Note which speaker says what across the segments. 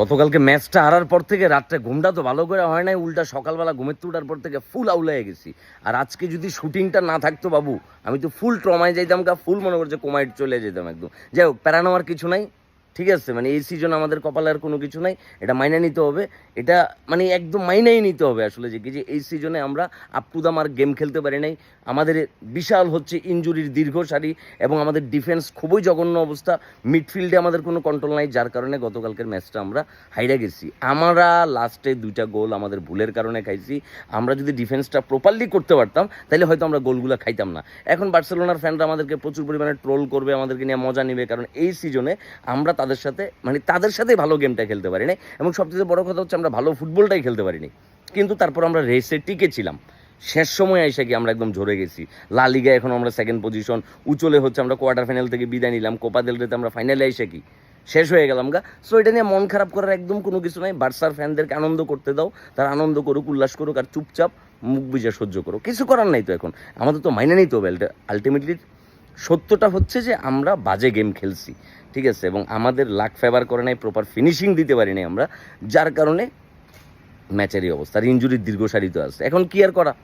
Speaker 1: গতকালকে ম্যাচটা হারার পর থেকে রাত্রে ঘুমটা তো ভালো করে হয় নাই, উল্টা সকালবেলা ঘুমের উঠার পর থেকে ফুল আউলায় গেছি। আর আজকে যদি শুটিংটা না থাকতো বাবু, আমি তো ফুল ট্রমায় যাইতাম কা ফুল মনে করছে কোমাইট চলে যেতাম একদম। যাই হোক প্যারানোয়ার কিছু নাই ঠিক আছে মানে এই সিজন আমাদের কপালে আর কোনো কিছু নাই, এটা মাইনে নিতে হবে। এটা মানে একদম মাইনাই নিতে হবে আসলে যে কি যে এই সিজনে আমরা আপ টু দাম আর গেম খেলতে পারি নাই। আমাদের বিশাল হচ্ছে ইঞ্জুরির দীর্ঘ সারি এবং আমাদের ডিফেন্স খুবই জঘন্য অবস্থা। মিডফিল্ডে আমাদের কোনো কন্ট্রোল নাই, যার কারণে গতকালকের ম্যাচটা আমরা হাইরা গেছি। আমরা লাস্টে দুইটা গোল আমাদের ভুলের কারণে খাইছি। আমরা যদি ডিফেন্সটা প্রপারলি করতে পারতাম, তাহলে হয়তো আমরা গোলগুলো খাইতাম না। এখন বার্সেলোনার ফ্যানরা আমাদেরকে প্রচুর পরিমাণে ট্রোল করবে, আমাদেরকে নিয়ে মজা নেবে, কারণ এই সিজনে আমরা তাদের সাথে মানে তাদের সাথেই ভালো গেমটা খেলতে পারি না এবং সবচেয়ে বড় কথা হচ্ছে আমরা ভালো ফুটবলটাই খেলতে পারিনি। কিন্তু তারপর আমরা রেসে টিকেছিলাম শেষ সময় এসে কি আমরা একদম ঝরে গেছি। লা লিগা এখন আমরা সেকেন্ড পজিশন উচলে হচ্ছে আমরা কোয়ার্টার ফাইনাল থেকে বিদায় নিলাম কোপা দেল রেতে আমরা ফাইনালে এসে কি? শেষ হয়ে গেলাম গা। সো এটা নিয়ে মন খারাপ করার একদম কোনো কিছু নাই। বার্সার ফ্যানদেরকে আনন্দ করতে দাও। তারা আনন্দ করুক, উল্লাস করুক আর চুপচাপ মুখ বুঝে সহ্য করো। কিছু করার নাই তো এখন। আমাদের তো মাইনে নিতে হবে আলটিমেটলি সত্যটা হচ্ছে যে আমরা বাজে গেম খেলছি, ঠিক আছে? এবং আমাদের লাক ফেভার করে নাই প্রপার ফিনিশিং দিতে পারি নাই আমরা, যার কারণে ম্যাচেরই অবস্থা। আর ইঞ্জুরির দীর্ঘসারিত আছে। এখন কি আর করা?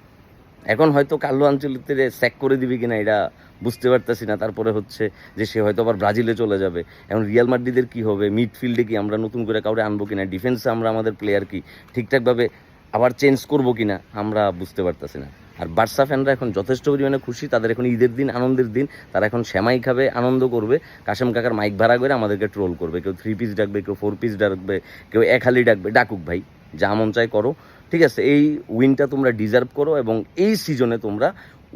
Speaker 1: এখন হয়তো কাল্লু আঞ্চলিতে স্যাক করে দিবি কিনা এটা বুঝতে পারতেছি না। তারপরে হচ্ছে যে সে হয়তো আবার ব্রাজিলে চলে যাবে। এখন রিয়াল মাদ্রিদের কি হবে? মিডফিল্ডে কি আমরা নতুন করে কাউরে আনব কিনা? ডিফেন্সে আমরা, আমাদের প্লেয়ার কি ঠিকঠাকভাবে আবার চেঞ্জ করব কিনা আমরা বুঝতে পারতেছি না। আর বার্সা ফ্যানরা এখন যথেষ্ট পরিমাণে খুশি, তাদের এখন ঈদের দিন, আনন্দের দিন। তারা এখন শ্যামাই খাবে, আনন্দ করবে। কাশেম কাকার মাইক ভাড়া করে আমাদেরকে ট্রোল করবে। কেউ থ্রি পিস ডাকবে, কেউ ফোর পিস ডাকবে, কেউ এক হালি ডাকবে। ডাকুক ভাই, যা মন চাই করো। ঠিক আছে, এই উইনটা তোমরা ডিজার্ভ করো এবং এই সিজনে তোমরা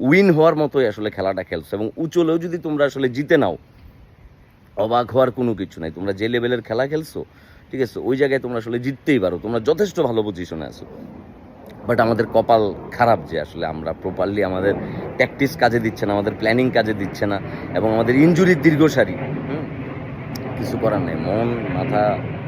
Speaker 1: উইন হওয়ার মতোই আসলে খেলাটা খেলছো এবং উচলেও যদি তোমরা আসলে জিতে নাও, অবাক হওয়ার কোনো কিছু নাই। তোমরা যে লেভেলের খেলা খেলছো, ঠিক আছে, ওই জায়গায় তোমরা আসলে জিততেই পারো। তোমরা যথেষ্ট ভালো পজিশনে আছো। বাট আমাদের কপাল খারাপ যে আসলে আমরা প্রপারলি আমাদের প্র্যাকটিস কাজে দিচ্ছে না, আমাদের প্ল্যানিং কাজে দিচ্ছে না এবং আমাদের ইঞ্জুরির দীর্ঘসারি কিছু করার নেই। মন, মাথা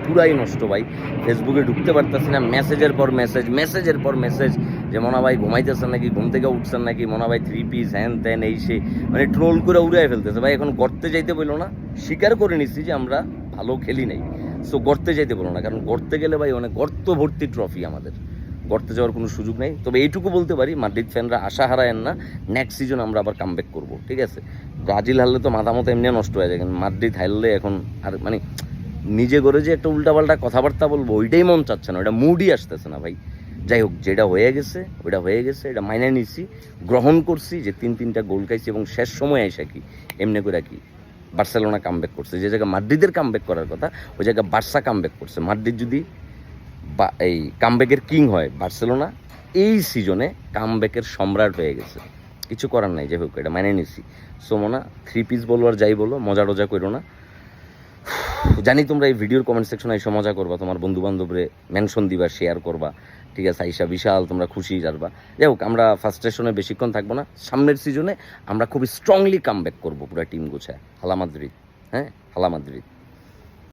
Speaker 1: পুরাই নষ্ট ভাই। ফেসবুকে ঢুকতে পারতেছি না। মেসেজের পর মেসেজ মেসেজের পর মেসেজ যে, মনা ভাই, ঘুমাইতেছেন নাকি? ঘুম থেকে উঠছেন নাকি? মনা ভাই থ্রি পিস হ্যান ত্যান এই সে মানে ট্রোল করে উড়াই ফেলতেছে। ভাই, এখন গর্তে যাইতে বলল না? স্বীকার করে নিচ্ছি যে, আমরা ভালো খেলি নাই। সো গর্তে যাইতে বলো না। কারণ গর্তে গেলে ভাই অনেক গর্ত ভর্তি ট্রফি আমাদের। গর্তে যাওয়ার কোনো সুযোগ নেই। তবে এইটুকু বলতে পারি, মাদ্রিদ ফ্যানরা আশা হারায়েন না নেক্সট সিজন আমরা আবার কামব্যাক করব, ঠিক আছে? ব্রাজিল হারলে তো মাথা মতো এমনি নষ্ট হয়ে যায় মাদ্রিদ হারলে এখন আর মানে নিজে করে যে একটা উল্টাপাল্টা কথাবার্তা বলব, ওইটাই মন চাচ্ছে না ওটা মুডই আসতেছে না ভাই। যাই হোক, যেটা হয়ে গেছে ওটা হয়ে গেছে, এটা মাইনে নিছি, গ্রহণ করছি, যে তিন তিনটা গোল খাইছি এবং শেষ সময় এসে কি, এমনি করে কি, বার্সেলোনা কামব্যাক করছে। যে জায়গায় মাদ্রিদের কামব্যাক করার কথা, ওই জায়গায় বার্সা কামব্যাক করছে। মাদ্রিদ যদি এই কামব্যাকের কিং হয় বার্সেলোনা, এই সিজনে কামব্যাকের সম্রাট হয়ে গেছে। কিছু করার নাই, যাই হোক, এটা মানে নিছি। সোমনা থ্রি পিস বলো আর যাই বলো, মজা টজা করো না। জানি তোমরা এই ভিডিওর কমেন্ট সেকশনে এসে মজা করবা, তোমার বন্ধু বান্ধবরে মেনশন দিবা শেয়ার করবা। ঠিক আছে, আইসা বিশাল, তোমরা খুশি যারবা। যাই হোক, আমরা ফার্স্ট বেশিক্ষণ থাকব না। সামনের সিজনে আমরা খুবই স্ট্রংলি কাম ব্যাক করব পুরো টিম গোছায়। হালামাদ্রিদ হ্যাঁ? হালামাদ্রিদ